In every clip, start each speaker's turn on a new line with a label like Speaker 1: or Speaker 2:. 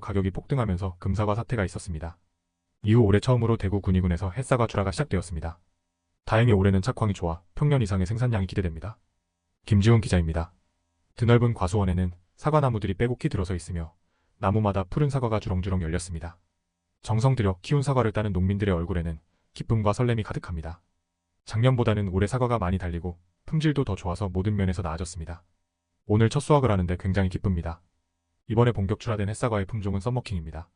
Speaker 1: 가격이 폭등하면서 금사과 사태가 있었습니다. 이후 올해 처음으로 대구 군위군에서 햇사과 출하가 시작되었습니다. 다행히 올해는 착황이 좋아 평년 이상의 생산량이 기대됩니다. 김지훈 기자입니다. 드넓은 과수원에는 사과나무들이 빼곡히 들어서 있으며 나무마다 푸른 사과가 주렁주렁 열렸습니다. 정성 들여 키운 사과를 따는 농민들의 얼굴에는 기쁨과 설렘이 가득합니다. 작년보다는 올해 사과가 많이 달리고 품질도 더 좋아서 모든 면에서 나아졌습니다. 오늘 첫 수확을 하는데 굉장히 기쁩니다. 이번에 본격 출하된 햇사과의 품종은 썸머킹입니다.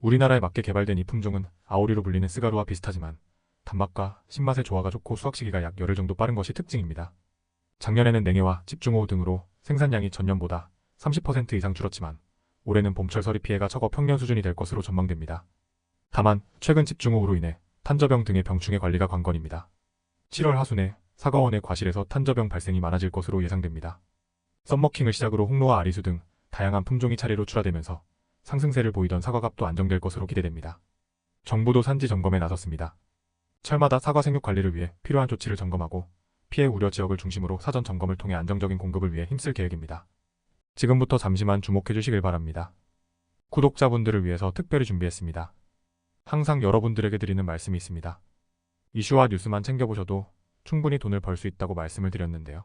Speaker 1: 우리나라에 맞게 개발된 이 품종은 아오리로 불리는 스가루와 비슷하지만 단맛과 신맛의 조화가 좋고 수확 시기가 약 열흘 정도 빠른 것이 특징입니다. 작년에는 냉해와 집중호우 등으로 생산량이 전년보다 30% 이상 줄었지만 올해는 봄철 서리 피해가 적어 평년 수준이 될 것으로 전망됩니다. 다만 최근 집중호우로 인해 탄저병 등의 병충해 관리가 관건입니다. 7월 하순에 사과원의 과실에서 탄저병 발생이 많아질 것으로 예상됩니다. 썸머킹을 시작으로 홍로와 아리수 등 다양한 품종이 차례로 출하되면서 상승세를 보이던 사과값도 안정될 것으로 기대됩니다. 정부도 산지 점검에 나섰습니다. 철마다 사과 생육 관리를 위해 필요한 조치를 점검하고 피해 우려 지역을 중심으로 사전 점검을 통해 안정적인 공급을 위해 힘쓸 계획입니다. 지금부터 잠시만 주목해 주시길 바랍니다. 구독자분들을 위해서 특별히 준비했습니다. 항상 여러분들에게 드리는 말씀이 있습니다. 이슈와 뉴스만 챙겨보셔도 충분히 돈을 벌 수 있다고 말씀을 드렸는데요.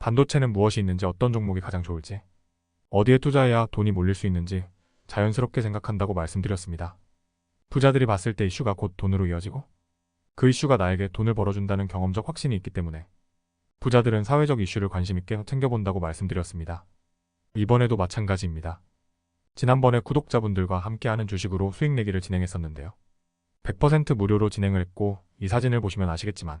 Speaker 1: 반도체는 무엇이 있는지 어떤 종목이 가장 좋을지 어디에 투자해야 돈이 몰릴 수 있는지 자연스럽게 생각한다고 말씀드렸습니다. 부자들이 봤을 때 이슈가 곧 돈으로 이어지고 그 이슈가 나에게 돈을 벌어준다는 경험적 확신이 있기 때문에 부자들은 사회적 이슈를 관심 있게 챙겨본다고 말씀드렸습니다. 이번에도 마찬가지입니다. 지난번에 구독자분들과 함께하는 주식으로 수익 내기를 진행했었는데요. 100% 무료로 진행을 했고 이 사진을 보시면 아시겠지만